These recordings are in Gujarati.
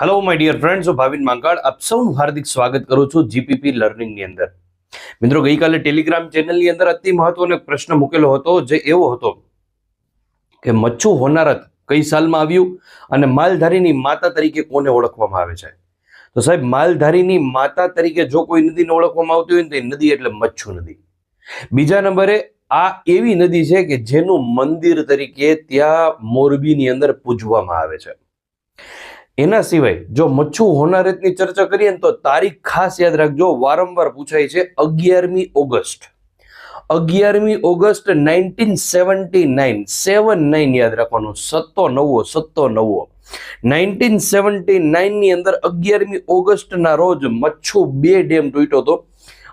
હેલો માય ડિયર ફ્રેન્ડ્સ હું ભાવિન માંકાળ આપ સૌનું હાર્દિક સ્વાગત કરું છું જીપીપી લર્નિંગની અંદર. મિત્રો, ગઈકાલે ટેલિગ્રામ ચેનલની અંદર અતિ મહત્વનો એક પ્રશ્ન મૂકેલો હતો, જે એવો હતો કે મચ્છુ હોનારત કઈ સાલમાં આવ્યું અને માલધારીની માતા તરીકે કોને ઓળખવામાં આવે છે? તો સાહેબ, માલધારીની માતા તરીકે જો કોઈ નદીને ઓળખવામાં આવતી હોય ને તો એ નદી એટલે મચ્છુ નદી. બીજા નંબરે, આ એવી નદી છે કે જેનું મંદિર તરીકે ત્યાં મોરબીની અંદર પૂજવામાં આવે છે. એના સિવાય જો મચ્છુ હોનારતની ચર્ચા કરીએ ને તો તારીખ ખાસ યાદ રાખજો, વારંવાર પૂછાય છે અગિયારમી ઓગસ્ટ. અગિયારમી August nineteen seventy nine, seven nine યાદ રાખવાનું, સત્તો નવો સત્તો નવો નાઇન્ટીન સેવન્ટી નાઇનની અંદર અગિયારમી ઓગસ્ટના રોજ મચ્છુ બે ડેમ તૂટ્યો હતો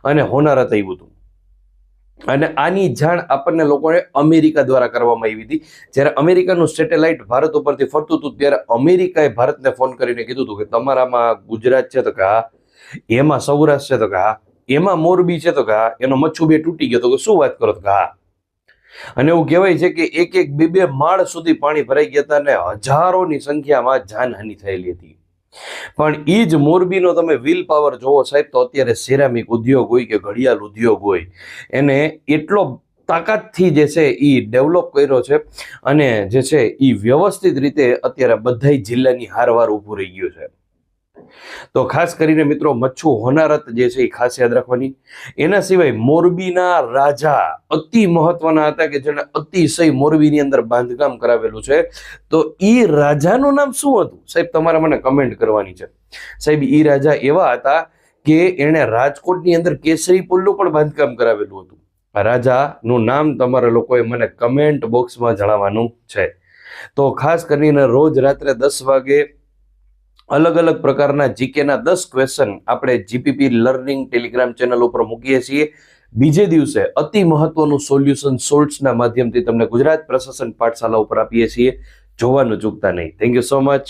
અને હોનારત આવ્યું હતું. અને આની જાણ આપણને લોકોને અમેરિકા દ્વારા કરવામાં આવી હતી. જ્યારે અમેરિકાનું સેટેલાઇટ ભારત ઉપરથી ફરતું હતું, ત્યારે અમેરિકાએ ભારતને ફોન કરીને કીધું હતું કે તમારામાં ગુજરાત છે તો કે એમાં સૌરાષ્ટ્ર છે તો કે એમાં મોરબી છે તો કે એનો મચ્છુ બે તૂટી ગયો તો કે શું વાત કરો તો કે અને એવું કહેવાય છે કે એક એક બે બે માળ સુધી પાણી ભરાઈ ગયા હતા અને હજારોની સંખ્યામાં જાનહાનિ થયેલી હતી. પણ એ જ મોરબીનો તમે વિલ પાવર જોવો સાહેબ, તો અત્યારે સિરામિક ઉદ્યોગ હોય કે ઘડિયાળ ઉદ્યોગ હોય, એને એટલો તાકાતથી જે છે એ ડેવલપ કર્યો છે અને જે છે એ વ્યવસ્થિત રીતે અત્યારે બધા જિલ્લાની હારવાર ઊભું રહી ગયું છે. તો ખાસ કરીને મિત્રો મચ્છુ હોનારત જે છે એ ખાસ યાદ રાખવાની. એના સિવાય મોરબીના રાજા અતિ મહત્વના હતા કે જેને અતિશય મોરબીની અંદર બાંધકામ કરાવેલું છે. તો ઈ રાજાનું નામ શું હતું? સાહેબ, તમારે મને કમેન્ટ કરવાની છે. સાહેબ, ઈ રાજા એવા હતા કે એણે રાજકોટની અંદર કેસરી પુલનું પણ બાંધકામ કરાવેલું હતું. રાજાનું નામ તમારા લોકોએ મને કમેન્ટ બોક્સમાં જણાવવાનું છે. તો ખાસ કરીને રોજ રાત્રે દસ વાગે અલગ અલગ પ્રકારના જીકેના દસ ક્વેશ્ચન આપણે જીપીપી લર્નિંગ ટેલિગ્રામ ચેનલ ઉપર મૂકીએ છીએ. બીજે દિવસે અતિ મહત્વનું સોલ્યુશન સોલ્ટ્સના માધ્યમથી તમને ગુજરાત પ્રશાસન પાઠશાલા ઉપર આપીએ છીએ. જોવાનું ચૂકતા નહીં. Thank you so much